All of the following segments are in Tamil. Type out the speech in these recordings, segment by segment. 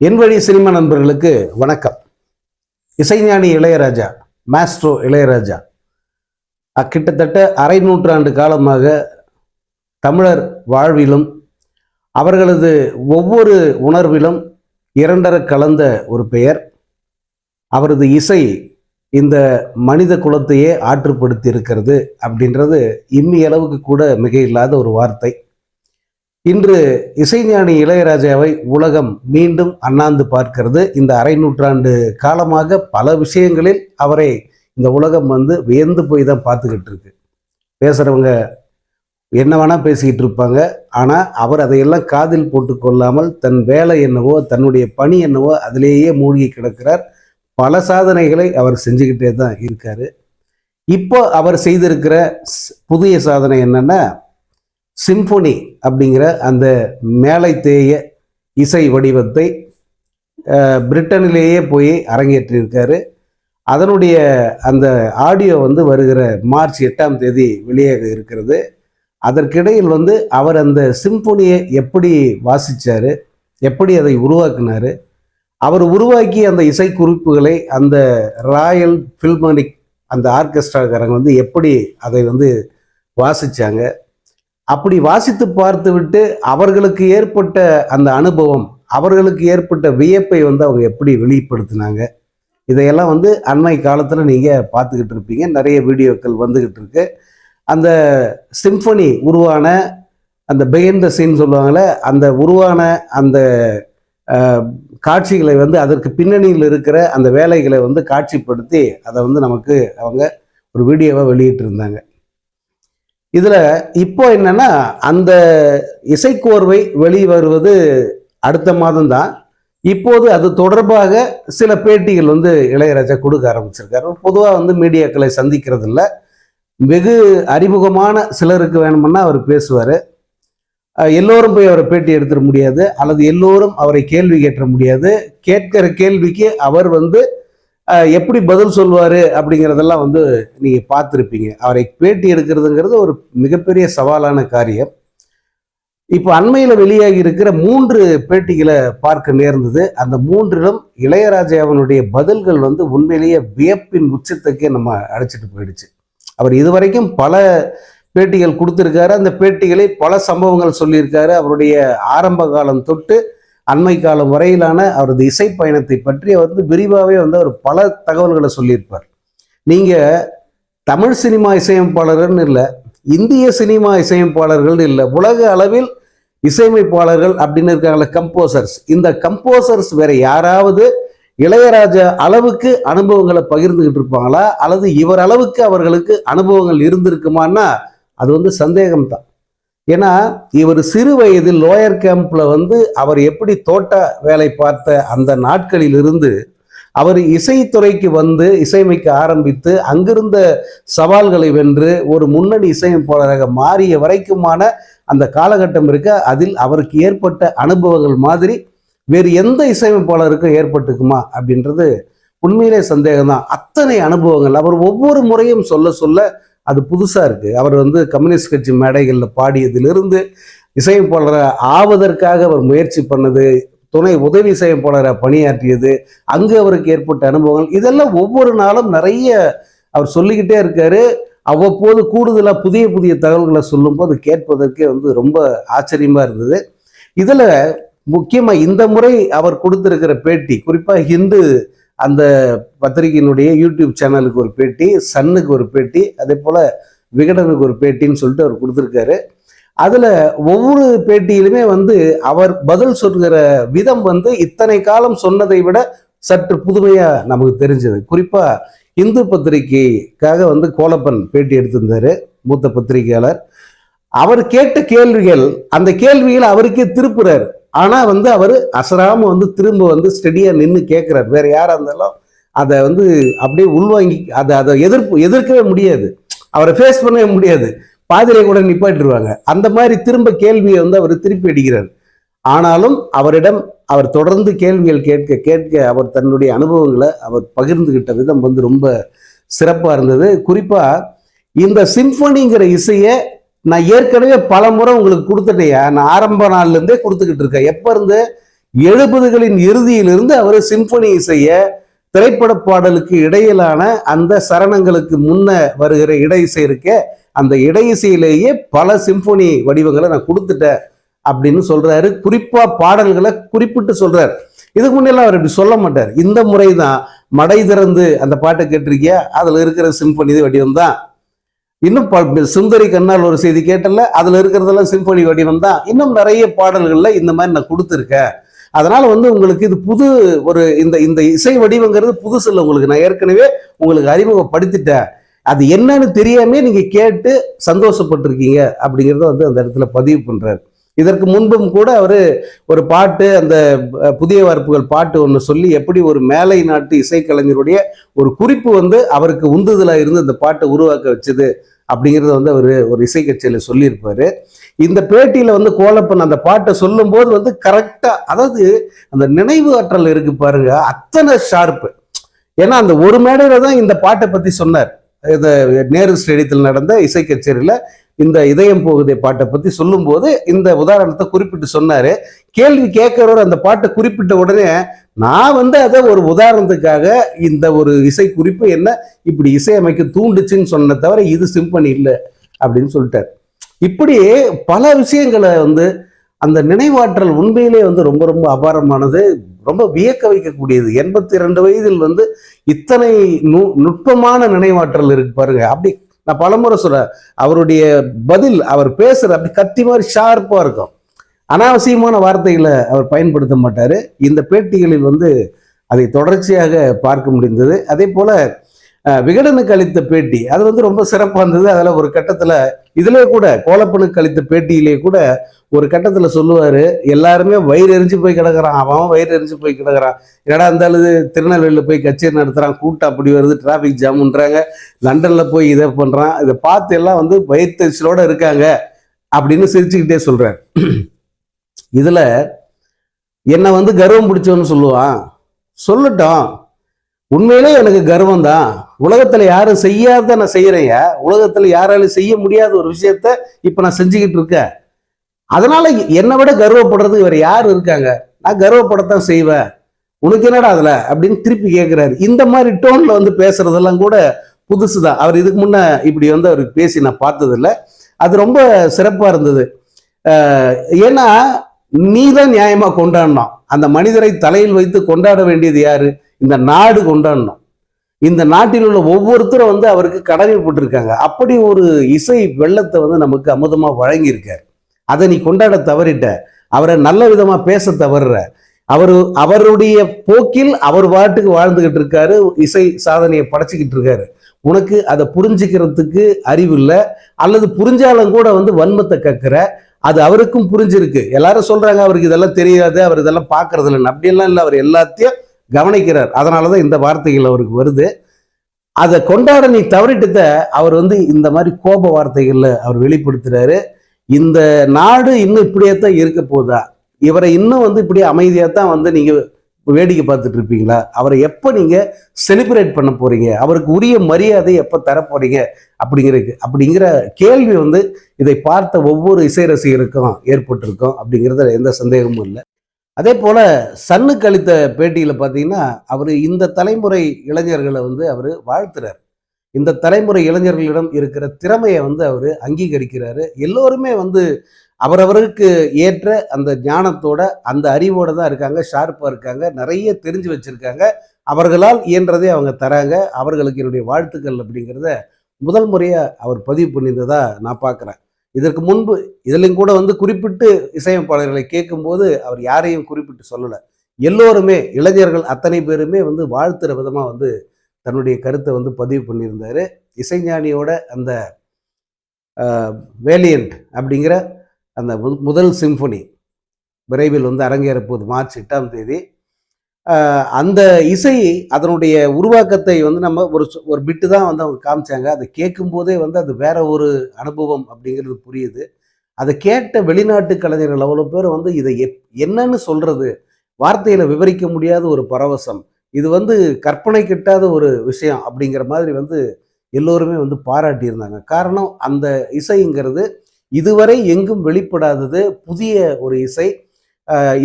என் வழி சினிமா நண்பர்களுக்கு வணக்கம். இசைஞானி இளையராஜா மாஸ்ட்ரோ இளையராஜா. அக்கிட்டத்தட்ட அரை நூற்றாண்டு காலமாக தமிழர் வாழ்விலும் அவர்களது ஒவ்வொரு உணர்விலும் இரண்டர கலந்த ஒரு பெயர். அவரது இசை இந்த மனித குலத்தையே ஆற்றுப்படுத்தி இருக்கிறது அப்படின்றது இம்மி அளவுக்கு கூட மிக இல்லாத ஒரு வார்த்தை. இன்று இசைஞானி இளையராஜாவை உலகம் மீண்டும் அண்ணாந்து பார்க்கிறது. இந்த அரை நூற்றாண்டு காலமாக பல விஷயங்களில் அவரை இந்த உலகம் வந்து வியந்து போய் தான் பார்த்துக்கிட்டு இருக்கு. பேசுகிறவங்க என்ன வேணால் பேசிக்கிட்டு இருப்பாங்க. ஆனால் அவர் அதையெல்லாம் காதில் போட்டு கொள்ளாமல் தன் வேலை என்னவோ தன்னுடைய பணி என்னவோ அதிலேயே மூழ்கி கிடக்கிறார். பல சாதனைகளை அவர் செஞ்சுக்கிட்டே தான் இருக்காரு. இப்போ அவர் செய்திருக்கிற புதிய சாதனை என்னன்னா சிம்பொனி அப்படிங்கிற அந்த மேலை தேய இசை வடிவத்தை பிரிட்டனிலேயே போய் அரங்கேற்றியிருக்காரு அதனுடைய அந்த ஆடியோ வந்து வருகிற மார்ச் எட்டாம் தேதி வெளியாக இருக்கிறது. அதற்கிடையில் வந்து அவர் அந்த சிம்பொனியை எப்படி வாசித்தார் எப்படி அதை உருவாக்கினார் அவர் உருவாக்கிய அந்த இசை குறிப்புகளை அந்த ராயல் ஃபில்மனிக் அந்த ஆர்கெஸ்ட்ராக்காரங்க வந்து எப்படி அதை வந்து வாசித்தாங்க அப்படி வாசித்து பார்த்துவிட்டு அவர்களுக்கு ஏற்பட்ட அந்த அனுபவம் அவர்களுக்கு ஏற்பட்ட வியப்பை வந்து அவங்க எப்படி வெளிப்படுத்தினாங்க இதையெல்லாம் வந்து அண்மை காலத்தில் நீங்கள் பார்த்துக்கிட்டு இருப்பீங்க. நிறைய வீடியோக்கள் வந்துக்கிட்டு இருக்கு. அந்த சிம்ஃபனி உருவான அந்த பெயின் சீன் சொல்லுவாங்கள்ல அந்த உருவான அந்த காட்சிகளை வந்து அதற்கு பின்னணியில் இருக்கிற அந்த வேலைகளை வந்து காட்சிப்படுத்தி அதை வந்து நமக்கு அவங்க ஒரு வீடியோவை வெளியிட்டிருந்தாங்க. இதில் இப்போ என்னென்னா அந்த இசைக்கோர்வை வெளிவருவது அடுத்த மாதம் தான் இப்போது அது தொடர்பாக சில பேட்டிகள் வந்து இளையராஜா கொடுக்க ஆரம்பிச்சிருக்காரு. பொதுவாக வந்து மீடியாக்களை சந்திக்கிறதில்ல. வெகு அறிமுகமான சிலருக்கு வேணும்னா அவர் பேசுவார். எல்லோரும் போய் அவரை பேட்டி எடுத்துட முடியாது. அல்லது எல்லோரும் அவரை கேள்வி கேட்ட முடியாது. கேட்கிற கேள்விக்கு அவர் வந்து எப்படி பதில் சொல்வார் அப்படிங்கிறதெல்லாம் வந்து நீங்கள் பார்த்துருப்பீங்க. அவரை பேட்டி எடுக்கிறதுங்கிறது ஒரு மிகப்பெரிய சவாலான காரியம். இப்போ அண்மையில் வெளியாகி இருக்கிற மூன்று பேட்டிகளை பார்க்க நேர்ந்தது. அந்த மூன்றிலும் இளையராஜாவினுடைய பதில்கள் வந்து உண்மையிலேயே வியப்பின் உச்சத்துக்கே நம்ம அழைச்சிட்டு போயிடுச்சு. அவர் இதுவரைக்கும் பல பேட்டிகள் கொடுத்துருக்காரு. அந்த பேட்டிகளை பல சம்பவங்கள் சொல்லியிருக்காரு. அவருடைய ஆரம்ப காலம் தொட்டு அண்மை காலம் வரையிலான அவரது இசை பயணத்தை பற்றி அவர் வந்து விரிவாகவே வந்து அவர் பல தகவல்களை சொல்லியிருப்பார். நீங்கள் தமிழ் சினிமா இசையமைப்பாளர்கள்னு இல்லை இந்திய சினிமா இசையமைப்பாளர்கள் இல்லை உலக அளவில் இசையமைப்பாளர்கள் அப்படின்னு இருக்காங்களே கம்போசர்ஸ் இந்த கம்போசர்ஸ் வேற யாராவது இளையராஜா அளவுக்கு அனுபவங்களை பகிர்ந்துகிட்டு இருப்பாங்களா? அல்லது இவர் அளவுக்கு அவர்களுக்கு அனுபவங்கள் இருந்திருக்குமான்னா அது வந்து சந்தேகம்தான். ஏன்னா இவர் சிறு வயதில் லோயர் கேம்ப்ல வந்து அவர் எப்படி தோட்ட வேலை பார்த்த அந்த நாட்களிலிருந்து அவர் இசைத்துறைக்கு வந்து இசையமைக்க ஆரம்பித்து அங்கிருந்த சவால்களை வென்று ஒரு முன்னணி இசையமைப்பாளராக மாறிய வரைக்குமான அந்த காலகட்டம் இருக்க அதில் அவருக்கு ஏற்பட்ட அனுபவங்கள் மாதிரி வேறு எந்த இசையமைப்பாளருக்கும் ஏற்பட்டுக்குமா அப்படின்றது உண்மையிலே சந்தேகம் தான் அத்தனை அனுபவங்கள். அவர் ஒவ்வொரு முறையும் சொல்ல சொல்ல அது புதுசாக இருக்கு. அவர் வந்து கம்யூனிஸ்ட் கட்சி மேடைகளில் பாடியதிலிருந்து இசையமைப்பாளராக ஆவதற்காக அவர் முயற்சி பண்ணது துணை உதவி இசையமைப்பாளராக பணியாற்றியது அங்கு அவருக்கு ஏற்பட்ட அனுபவங்கள். இதெல்லாம் ஒவ்வொரு நாளும் நிறைய அவர் சொல்லிக்கிட்டே இருக்காரு. அவ்வப்போது கூடுதலாக புதிய புதிய தகவல்களை சொல்லும்போது கேட்பதற்கே வந்து ரொம்ப ஆச்சரியமாக இருந்தது. இதில் முக்கியமாக இந்த முறை அவர் கொடுத்துருக்கிற பேட்டி குறிப்பாக ஹிந்து அந்த பத்திரிகையினுடைய யூடியூப் சேனலுக்கு ஒரு பேட்டி சன்னுக்கு ஒரு பேட்டி அதே போல் விகடனுக்கு ஒரு பேட்டின்னு சொல்லிட்டு அவர் கொடுத்துருக்காரு. அதில் ஒவ்வொரு பேட்டியிலுமே வந்து அவர் பதில் சொல்கிற விதம் வந்து இத்தனை காலம் சொன்னதை விட சற்று புதுமையாக நமக்கு தெரிஞ்சது. குறிப்பாக இந்து பத்திரிகைக்காக வந்து கோலப்பன் பேட்டி எடுத்திருந்தாரு மூத்த பத்திரிகையாளர். அவர் கேட்ட கேள்விகள் அந்த கேள்விகளை அவருக்கே திருப்புறாரு. ஆனால் வந்து அவர் அசராம வந்து திரும்ப வந்து ஸ்டெடியாக நின்று கேட்குறாரு வேறு யாராக இருந்தாலும் அதை வந்து அப்படியே உள்வாங்கி அதை அதை எதிர்ப்பு எதிர்க்கவே முடியாது. அவரை ஃபேஸ் பண்ணவே முடியாது. பாதிரியை கூட நிப்பாட்டிடுவாங்க அந்த மாதிரி திரும்ப கேள்வியை வந்து அவர் திருப்பி அடிக்கிறார். ஆனாலும் அவரிடம் அவர் தொடர்ந்து கேள்விகள் கேட்க கேட்க அவர் தன்னுடைய அனுபவங்களை அவர் பகிர்ந்துகிட்ட விதம் வந்து ரொம்ப சிறப்பாக இருந்தது. குறிப்பாக இந்த சிம்பனிங்கிற இசையை நான் ஏற்கனவே பல முறை உங்களுக்கு கொடுத்துட்டேயா நான் ஆரம்ப நாள்லேருந்தே கொடுத்துக்கிட்டு இருக்கேன். எப்போ இருந்து? எழுபதுகளின் இறுதியிலிருந்து அவர் சிம்பனி இசைய திரைப்பட பாடலுக்கு இடையிலான அந்த சரணங்களுக்கு முன்ன வருகிற இடை இசை இருக்க அந்த இடை இசையிலேயே பல சிம்பொனி வடிவங்களை நான் கொடுத்துட்டேன் அப்படின்னு சொல்றாரு. குறிப்பா பாடல்களை குறிப்பிட்டு சொல்றாரு. இதுக்கு முன்னெல்லாம் அவர் இப்படி சொல்ல மாட்டார். இந்த முறை தான் மடை திறந்து அந்த பாட்டை கேட்டிருக்கியா? அதில் இருக்கிற சிம்பனி வடிவம் தான் இன்னும் ப- சுந்தரி கண்ணால் ஒரு செய்தி கேட்டல அதுல இருக்கிறதெல்லாம் சிம்பொனி வடிவம் தான். இன்னும் நிறைய பாடல்கள்ல இந்த மாதிரி நான் கொடுத்துருக்கேன். அதனால வந்து உங்களுக்கு இது புது ஒரு இந்த இந்த இசை வடிவங்கிறது புதுசு இல்லை உங்களுக்கு. நான் ஏற்கனவே உங்களுக்கு அறிமுகப்படுத்திட்டேன். அது என்னன்னு தெரியாம நீங்க கேட்டு சந்தோஷப்பட்டிருக்கீங்க அப்படிங்கிறத வந்து அந்த இடத்துல பதிவு பண்றாரு. இதற்கு முன்பும் கூட அவர் ஒரு பாட்டு அந்த புதிய வார்ப்புகள் பாட்டு ஒன்று சொல்லி எப்படி ஒரு மேலை நாட்டு இசைக்கலைஞருடைய ஒரு குறிப்பு வந்து அவருக்கு உந்துதலாக இருந்து அந்த பாட்டை உருவாக்க வச்சது. அப்படிங்கிறத வந்து அவர் ஒரு இசை கச்சேரியில் சொல்லியிருப்பார். இந்த பேட்டியில வந்து கோலப்பன் அந்த பாட்டை சொல்லும்போது வந்து கரெக்டாக அதாவது அந்த நினைவு ஆற்றல் இருக்கு பாருங்க அத்தனை ஷார்ப்பு ஏன்னா அந்த ஒரு மேடையில் தான் இந்த பாட்டை பத்தி சொன்னார். இந்த நேரு ஸ்டேடியத்தில் நடந்த இசை கச்சேரியில இந்த இதயம் போகுதே பாட்டை பற்றி சொல்லும்போது இந்த உதாரணத்தை குறிப்பிட்டு சொன்னார். கேள்வி கேட்குறவர் அந்த பாட்டை குறிப்பிட்ட உடனே நான் வந்து அதை ஒரு உதாரணத்துக்காக இந்த ஒரு இசை குறிப்பு என்ன இப்படி இசையமைக்க தூண்டுச்சுன்னு சொன்ன தவிர இது சிம்பனி இல்லை அப்படின்னு சொல்லிட்டார். இப்படி பல விஷயங்களை வந்து அந்த நினைவாற்றல் உண்மையிலே வந்து ரொம்ப ரொம்ப அபாரமானது ரொம்ப வியக்க வைக்கக்கூடியது. எண்பத்தி ரெண்டு வயதில் வந்து இத்தனை நு நுட்பமான நினைவாற்றல் இருக்கு பாருங்க. அப்படி நான் பலமுறை சொல்றேன். அவருடைய பதில் அவர் பேசுற அப்படி கத்தி மாதிரி ஷார்ப்பா இருக்கும். அனாவசியமான வார்த்தைகளை அவர் பயன்படுத்த மாட்டார். இந்த பேட்டிகளில் வந்து அதை தொடர்ச்சியாக பார்க்க முடிந்தது. அதே போல விகடனுக்கு அளித்த பேட்டி அது வந்து ரொம்ப சிறப்பாக இருந்தது. அதில் ஒரு கட்டத்தில் இதிலே கூட கோலப்பனுக்கு அளித்த பேட்டியிலே கூட ஒரு கட்டத்தில் சொல்லுவார் எல்லாருமே வயிறு எரிஞ்சு போய் கிடக்குறான் அவன் அவன் வயிறு எரிஞ்சு போய் கிடக்குறான். என்னடா இருந்தாலும் திருநெல்வேலியில் போய் கச்சேரி நடத்துகிறான் கூட்டம் அப்படி வருது டிராஃபிக் ஜாமுன்றாங்க லண்டனில் போய் இதை பண்ணுறான் இதை பார்த்து எல்லாம் வந்து வயிற்றுச்சலோடு இருக்காங்க. அப்படின்னு சிரிச்சுக்கிட்டே சொல்கிறார் இதில் என்னை வந்து கர்வம் பிடிச்சவன்னு சொல்லுவான். சொல்லட்டும். உண்மையிலே எனக்கு கர்வம் தான் உலகத்தில் யாரும் செய்யாத நான் செய்யறேங்க உலகத்தில் யாராலும் செய்ய முடியாத ஒரு விஷயத்த இப்போ நான் செஞ்சுக்கிட்டு இருக்கேன். அதனால என்னை விட கர்வப்படுறதுக்கு வேற யார் இருக்காங்க? நான் கர்வப்படத்தான் செய்வேன். உனக்கு என்னடா அதில்? அப்படின்னு திருப்பி கேட்குறாரு இந்த மாதிரி டோனில் வந்து பேசுறதெல்லாம் கூட புதுசு தான் அவர் இதுக்கு முன்னே இப்படி வந்து அவர் பேசி நான் பார்த்ததில்ல. அது ரொம்ப சிறப்பாக இருந்தது. ஏன்னா நீ தான் நியாயமா கொண்டாடணும். அந்த மனிதரை தலையில் வைத்து கொண்டாட வேண்டியது யாரு? இந்த நாடு கொண்டாடணும். இந்த நாட்டில் உள்ள ஒவ்வொருத்தரும் வந்து அவருக்கு கடமைப்பட்டிருக்காங்க அப்படி ஒரு இசை வெள்ளத்தை வந்து நமக்கு அமுதமா வழங்கியிருக்கார். அதை நீ கொண்டாட தவறிட்ட. அவரை நல்ல விதமா பேச தவறுற. அவர் அவருடைய போக்கில் அவர் பாட்டுக்கு வாழ்ந்துகிட்டு இருக்காரு. இசை சாதனையை படைச்சிக்கிட்டு இருக்காரு. உனக்கு அதை புரிஞ்சுக்கிறதுக்கு அறிவு இல்லை அல்லது புரிஞ்சாலும் கூட வந்து வன்மத்தை கக்குற அது அவருக்கும் புரிஞ்சிருக்கு. எல்லாரும் சொல்றாங்க அவருக்கு இதெல்லாம் தெரியாது அவர் இதெல்லாம் பார்க்கறது இல்லைன்னு அப்படியெல்லாம் இல்லை அவர் எல்லாத்தையும் கவனிக்கிறார். அதனாலதான் இந்த வார்த்தைகள் அவருக்கு வருது. அதை கொண்டாட நீ தவறிட்டத அவர் வந்து இந்த மாதிரி கோப வார்த்தைகளில் அவர் வெளிப்படுத்துறாரு. இந்த நாடு இன்னும் இப்படியே தான் இருக்க போதா? இவரை இன்னும் வந்து இப்படி அமைதியாக தான் வந்து நீங்கள் வேடிக்கை பார்த்துட்டு இருப்பீங்களா? அவரை எப்போ நீங்கள் செலிப்ரேட் பண்ண போகிறீங்க அவருக்கு உரிய மரியாதை எப்போ தர போகிறீங்க அப்படிங்கிற அப்படிங்கிற கேள்வி வந்து இதை பார்த்த ஒவ்வொரு இசை ரசிகருக்கும் ஏற்பட்டிருக்கும் அப்படிங்கிறதுல எந்த சந்தேகமும் இல்லை. அதே போல் சன்னுக்கு அளித்த பேட்டியில் பார்த்தீங்கன்னா அவர் இந்த தலைமுறை இளைஞர்களை வந்து அவர் வாழ்த்துறார். இந்த தலைமுறை இளைஞர்களிடம் இருக்கிற திறமையை வந்து அவர் அங்கீகரிக்கிறாரு. எல்லோருமே வந்து அவரவருக்கு ஏற்ற அந்த ஞானத்தோட அந்த அறிவோட தான் இருக்காங்க ஷார்ப்பாக இருக்காங்க நிறைய தெரிஞ்சு வச்சுருக்காங்க. அவர்களால் இயன்றதை அவங்க தராங்க. அவர்களுக்கு என்னுடைய வாழ்த்துக்கள் அப்படிங்கிறத முதல் முறையாக அவர் பதிவு பண்ணியிருந்ததா நான் பார்க்குறேன். இதற்கு முன்பு இதிலையும் கூட வந்து குறிப்பிட்டு இசையமைப்பாளர்களை கேட்கும்போது அவர் யாரையும் குறிப்பிட்டு சொல்லலை. எல்லோருமே இளைஞர்கள் அத்தனை பேருமே வந்து வாழ்த்துற விதமாக வந்து தன்னுடைய கருத்தை வந்து பதிவு பண்ணியிருந்தார். இசைஞானியோட அந்த வேலியன்ட் அப்படிங்கிற அந்த முதல் சிம்ஃபனி விரைவில் வந்து அரங்கேற மார்ச் எட்டாம் தேதி. அந்த இசை அதனுடைய உருவாக்கத்தை வந்து நம்ம ஒரு ஒரு பிட்டு தான் வந்து அவங்க காமிச்சாங்க. அதை கேட்கும் போதே வந்து அது வேற ஒரு அனுபவம் அப்படிங்கிறது புரியுது. அதை கேட்ட வெளிநாட்டு கலைஞர்கள் அவ்வளோ பேர் வந்து இதை எப் என்னன்னு சொல்றது? வார்த்தையில விவரிக்க முடியாத ஒரு பரவசம். இது வந்து கற்பனை கிட்டாத ஒரு விஷயம் அப்படிங்கிற மாதிரி வந்து எல்லோருமே வந்து பாராட்டியிருந்தாங்க. காரணம் அந்த இசைங்கிறது இதுவரை எங்கும் வெளிப்படாதது புதிய ஒரு இசை.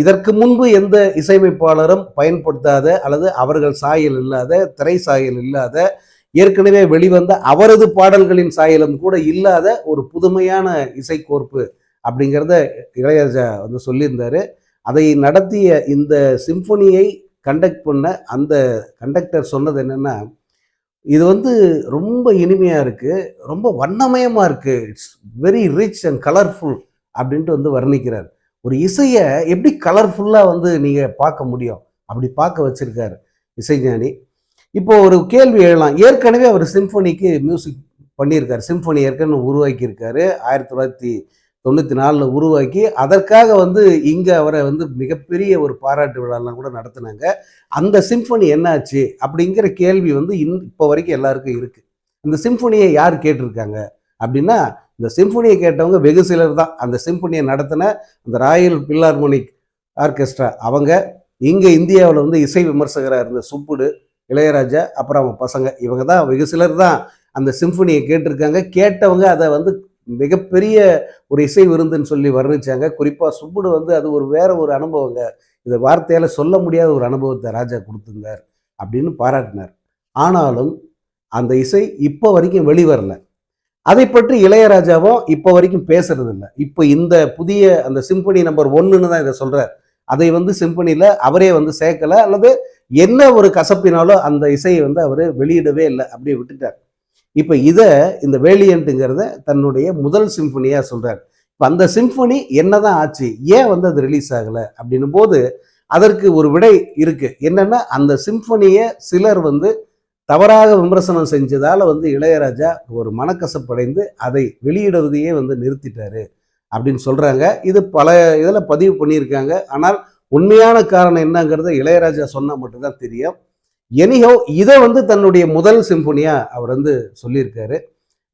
இதற்கு முன்பு எந்த இசையமைப்பாளரும் பயன்படுத்தாத அல்லது அவர்கள் சாயல் இல்லாத திரை சாயல் இல்லாத ஏற்கனவே வெளிவந்த அவரது பாடல்களின் சாயலும் கூட இல்லாத ஒரு புதுமையான இசைக்கோர்ப்பு அப்படிங்கிறத இளையராஜா வந்து சொல்லியிருந்தாரு. அதை நடத்திய இந்த சிம்பொனியை கண்டக்ட் பண்ண அந்த கண்டக்டர் சொன்னது என்னன்னா இது வந்து ரொம்ப இனிமையாக இருக்குது ரொம்ப வண்ணமயமாக இருக்குது it's very rich and colourful அப்படின்ட்டு வந்து வர்ணிக்கிறார். ஒரு இசையை எப்படி கலர்ஃபுல்லாக வந்து நீங்கள் பார்க்க முடியும்? அப்படி பார்க்க வச்சுருக்காரு இசைஞானி. இப்போ ஒரு கேள்வி எழலாம் ஏற்கனவே அவர் சிம்ஃபோனிக்கு மியூசிக் பண்ணியிருக்காரு. சிம்பொனி ஏற்கனவே உருவாக்கியிருக்காரு. ஆயிரத்தி தொள்ளாயிரத்தி தொண்ணூற்றி நாலில் உருவாக்கி அதற்காக வந்து இங்கே அவரை வந்து மிகப்பெரிய ஒரு பாராட்டு விழாலாம் கூட நடத்துனாங்க. அந்த சிம்ஃபனி என்னாச்சு? அப்படிங்கிற கேள்வி வந்து இன் இப்போ வரைக்கும் எல்லாருக்கும் இருக்குது இந்த சிம்ஃபனியை யார் கேட்டிருக்காங்க? அப்படின்னா இந்த சிம்ஃபனியை கேட்டவங்க வெகு சிலர் தான். அந்த சிம்ஃபனியை நடத்தின அந்த ராயல் பில்லார்மோனிக் ஆர்கெஸ்ட்ரா அவங்க இங்கே இந்தியாவில் வந்து இசை விமர்சகராக இருந்த சுப்புடு இளையராஜா அப்புறம் அவங்க பசங்க இவங்க தான் வெகு சிலர் தான் அந்த சிம்ஃபனியை கேட்டிருக்காங்க. கேட்டவங்க அதை வந்து மிகப்பெரிய ஒரு இசை விருந்துன்னு சொல்லி வர்ணிச்சாங்க. குறிப்பாக சுப்புடு வந்து அது ஒரு வேற ஒரு அனுபவங்க. இதை வார்த்தையால் சொல்ல முடியாத ஒரு அனுபவத்தை ராஜா கொடுத்துருந்தார் அப்படின்னு பாராட்டினார். ஆனாலும் அந்த இசை இப்போ வரைக்கும் வெளிவரல. அதை பற்றி இளையராஜாவும் இப்போ வரைக்கும் பேசுறது இல்லை இப்போ இந்த புதிய அந்த சிம்பனி நம்பர் ஒன்றுன்னு தான் இதை சொல்கிறார் அதை வந்து சிம்பனியில் அவரே வந்து சேர்க்கல அல்லது என்ன ஒரு கசப்பினாலோ அந்த இசையை வந்து அவர் வெளியிடவே இல்லை அப்படியே விட்டுட்டார். இப்போ இதை இந்த வேலியன்ட்டுங்கிறத தன்னுடைய முதல் சிம்பனியாக சொல்கிறார் இப்போ அந்த சிம்பனி என்னதான் ஆச்சு? ஏன் வந்து அது ரிலீஸ் ஆகலை? அப்படின்னும் போது அதற்கு ஒரு விடை இருக்குது என்னென்னா அந்த சிம்பனியை சிலர் வந்து தவறாக விமர்சனம் செஞ்சதால் வந்து இளையராஜா ஒரு மனக்கசப்படைந்து அதை வெளியிடுவதையே வந்து நிறுத்திட்டாரு அப்படின்னு சொல்கிறாங்க இது பல இதில் பதிவு பண்ணியிருக்காங்க. ஆனால் உண்மையான காரணம் என்னங்கிறத இளையராஜா சொன்னால் மட்டும்தான் தெரியும். எனிஹோ இதை வந்து தன்னுடைய முதல் சிம்பொனியா அவர் வந்து சொல்லியிருக்காரு.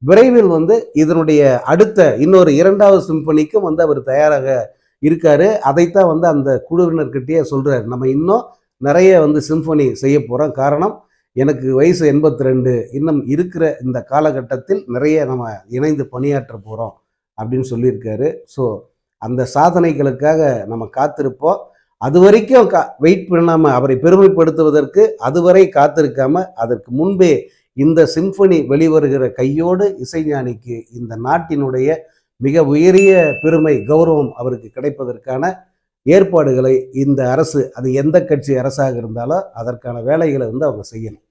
விரைவில் வந்து இதனுடைய அடுத்த இன்னொரு இரண்டாவது சிம்பனிக்கும் வந்து அவர் தயாராக இருக்காரு. அதைத்தான் வந்து அந்த குழுவினர்கிட்டயே சொல்றாரு. நம்ம இன்னும் நிறைய வந்து சிம்பொனி செய்ய போறோம். காரணம் எனக்கு வயசு எண்பத்தி ரெண்டு இன்னும் இருக்கிற இந்த காலகட்டத்தில் நிறைய நம்ம இணைந்து பணியாற்ற போகிறோம் அப்படின்னு சொல்லியிருக்காரு. ஸோ அந்த சாதனைகளுக்காக நம்ம காத்திருப்போம். அது வரைக்கும் கா வெயிட் பண்ணாமல் அவரை பெருமைப்படுத்துவதற்கு அதுவரை காத்திருக்காம அதற்கு முன்பே இந்த சிம்பனி வெளிவருகிற கையோடு இசைஞானிக்கு இந்த நாட்டினுடைய மிக உயரிய பெருமை கௌரவம் அவருக்கு கிடைப்பதற்கான ஏற்பாடுகளை இந்த அரசு அது எந்த கட்சி அரசாக இருந்தாலும் அதற்கான வேலைகளை வந்து அவங்க செய்யணும்.